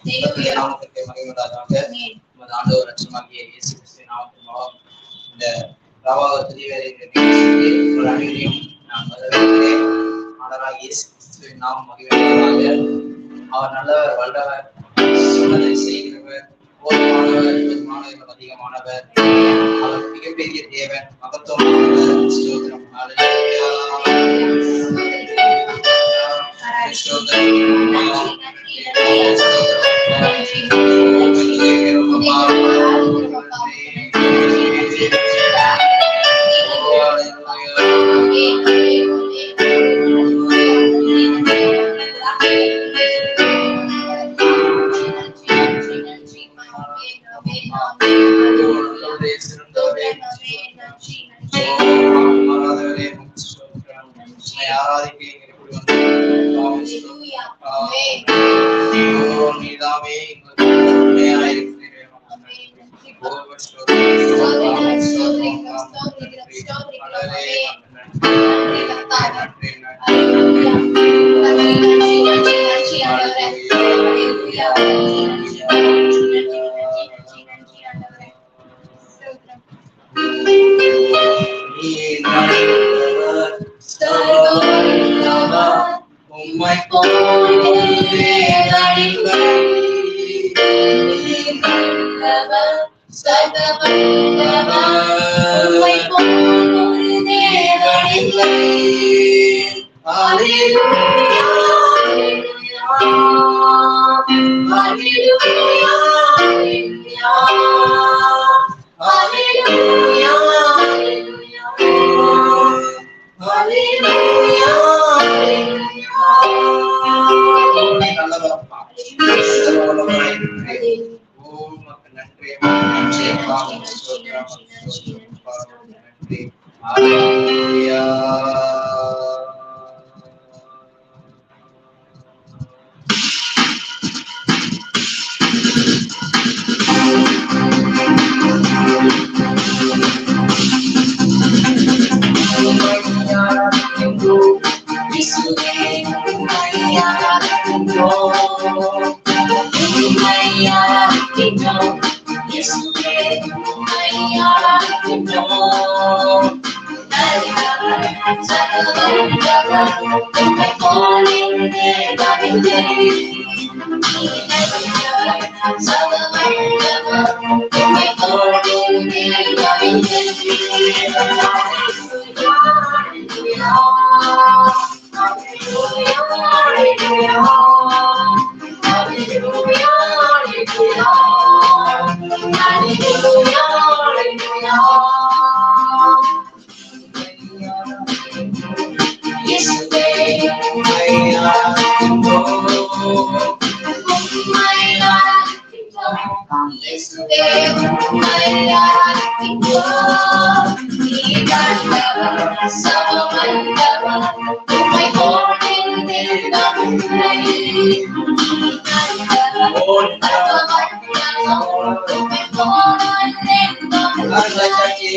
அல்லேலூயா நாமத்திற்கு மகிமை நமது ஆண்டவர் இயேசு நாமத்தின் மூலம் இந்த பிரவாக அனைவரையும் நான் வரவேற்கிறேன் இயேசு கிறிஸ்துவின் நாமம் அவர் நல்லவர் வல்லவர் சொன்னதை செய்கிறவர் போதுமானவர் பெருமானவர் அதிகமானவர் அவர் மிகப்பெரிய தேவன் மகத்துவமானவர் Thank you.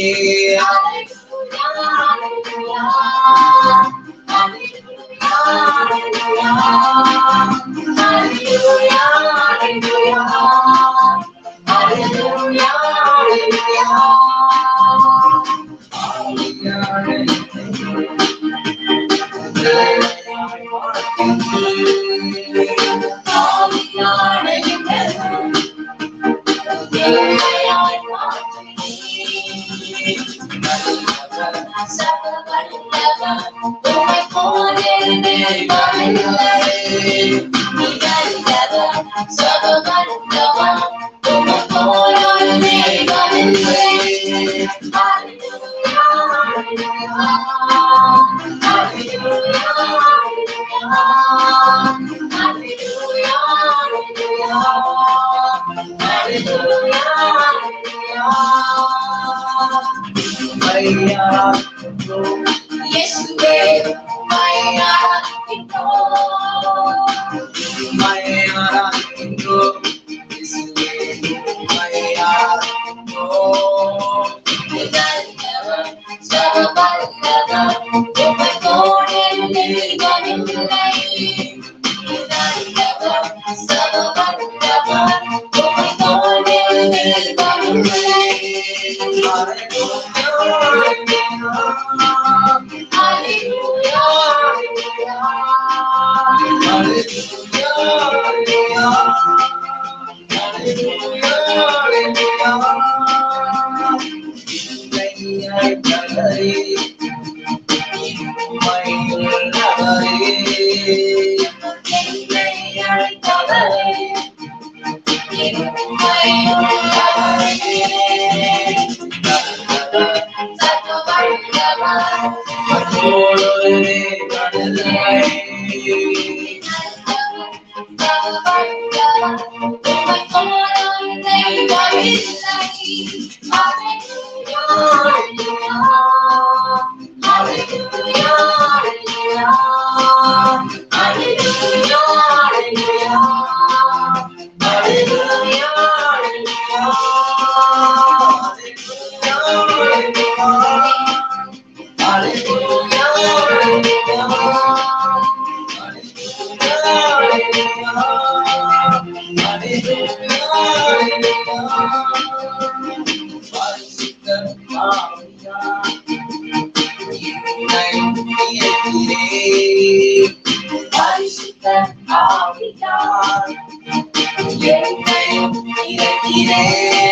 Thank நன்றி நன்றி நன்றி நன்றி நன்றி நன்றி நன்றி அப்பா நன்றி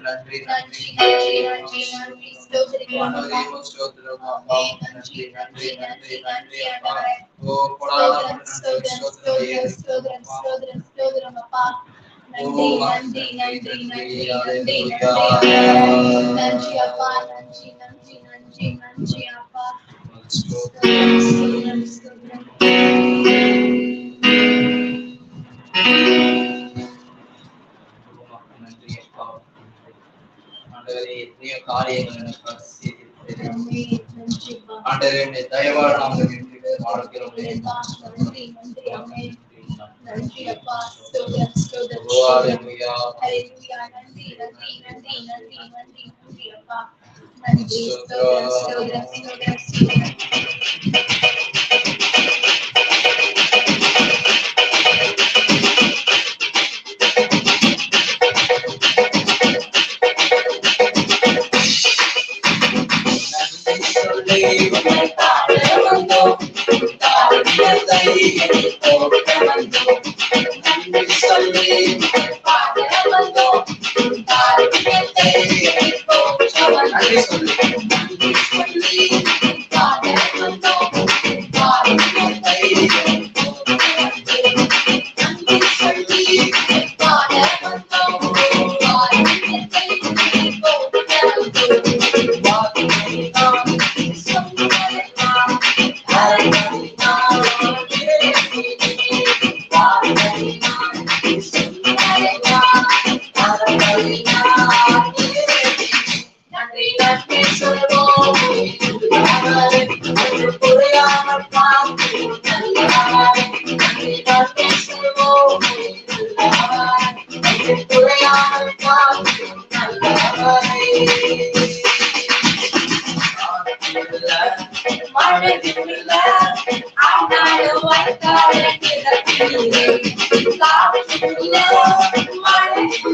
நன்றி நன்றி நன்றி அப்பா ஸ்தோத்திரம், ஸ்தோத்திரம். நன்றி அப்பா ஆண்டவரே காரியங்கள் எனக்கு செய்திருக்கிறீர். நன்றி நன்றி நாங்கள் நன்றி நன்றி நன்றி அப்பா நன்றி நன்றி நன்றி நன்றி Hallelujah.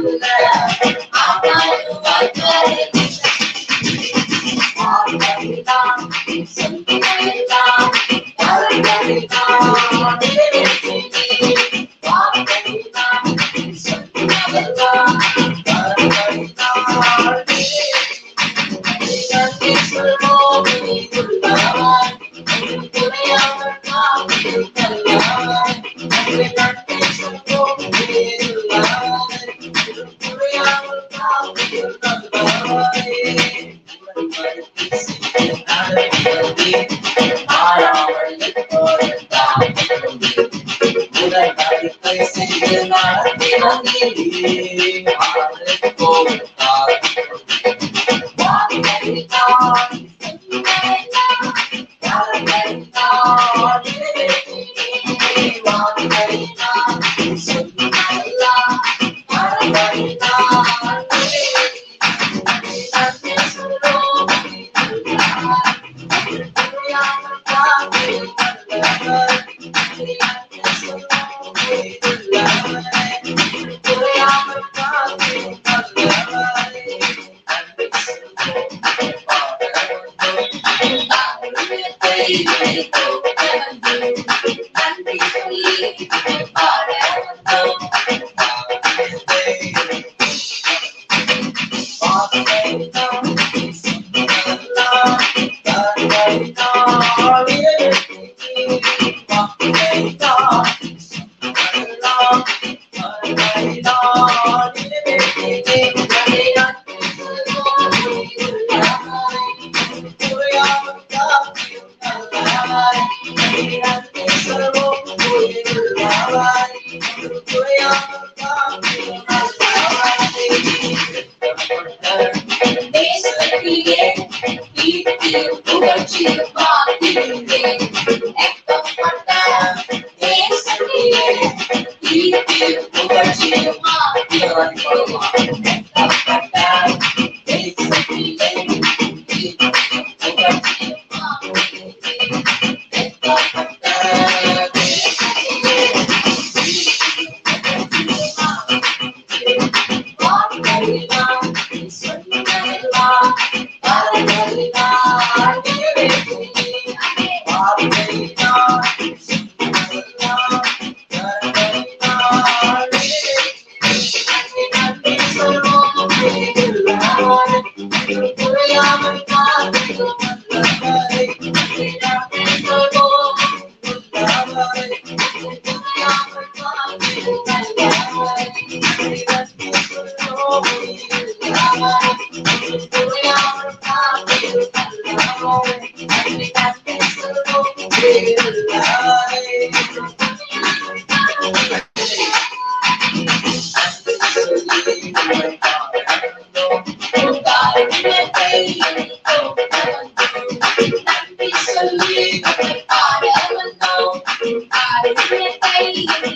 Hallelujah. Thank you.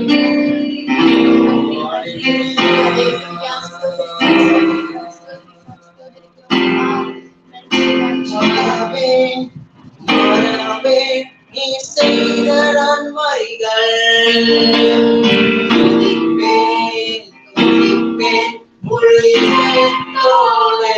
செய்த நன்மைகள் துதிப்பேன் துதிப்பேன் முழு இதயத்தோடு.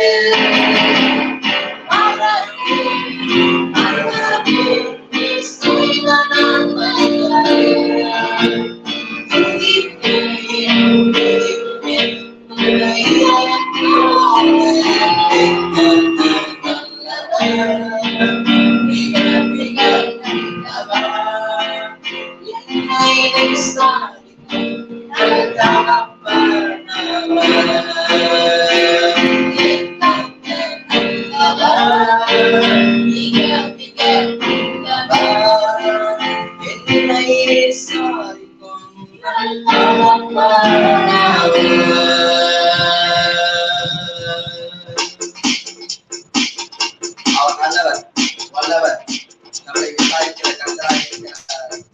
நம்ம இந்த காலத்துல கண்டாடி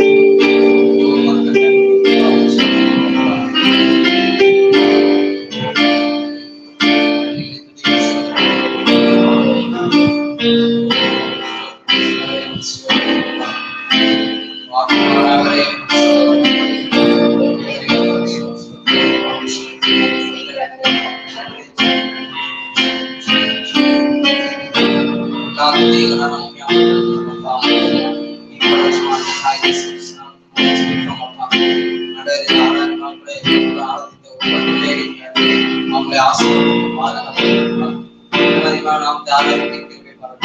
Ram Dada, I think you'll be about